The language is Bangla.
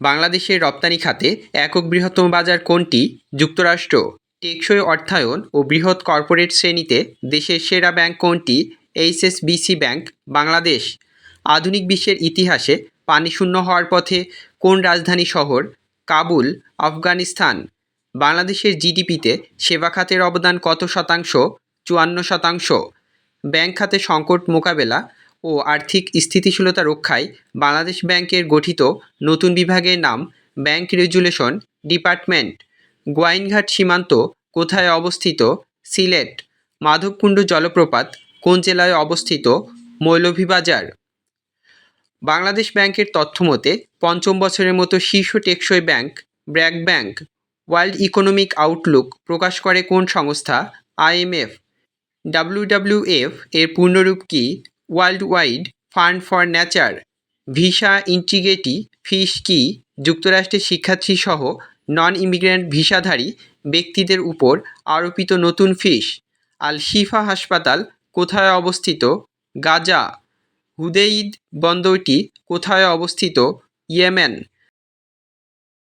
বাংলাদেশের রপ্তানি খাতে একক বৃহত্তম বাজার কোনটি? যুক্তরাষ্ট্র। টেকসই অর্থায়ন ও বৃহৎ কর্পোরেট শ্রেণীতে দেশের সেরা ব্যাংক কোনটি? HSBC bank, Bangladesh. আধুনিক বিশ্বের ইতিহাসে পানিশূন্য হওয়ার পথে কোন রাজধানী শহর? কাবুল, আফগানিস্তান। বাংলাদেশের জিডিপিতে সেবা খাতের অবদান কত শতাংশ? চুয়ান্ন শতাংশ। ব্যাংক খাতে সংকট মোকাবেলা ও আর্থিক স্থিতিশীলতা রক্ষায় বাংলাদেশ ব্যাংকের গঠিত নতুন বিভাগের নাম ব্যাংক রেজুলেশন ডিপার্টমেন্ট। গোয়াইনঘাট সীমান্ত কোথায় অবস্থিত? সিলেট। মাধবকুণ্ড জলপ্রপাত কোন জেলায় অবস্থিত? মৌলভীবাজার। বাংলাদেশ ব্যাংকের তথ্যমতে, পঞ্চম বছরের মতো শীর্ষ টেকসই bank BRAC bank. World Economic Outlook প্রকাশ করে কোন সংস্থা? আইএমএফ ডাব্লিউডাব্লিউএফ এর পূর্ণরূপ কি? World Wide Fund for Nature visa integrity fees কি যুক্তরাষ্ট্রের শিক্ষার্থী সহ নন ইমিগ্রেন্ট ভিসাধারী ব্যক্তিদের উপর আরোপিত নতুন ফিস। আল শিফা হাসপাতাল কোথায় অবস্থিত? গাজা। হুদেইদ বন্দরটি কোথায় অবস্থিত? ইয়েমেন।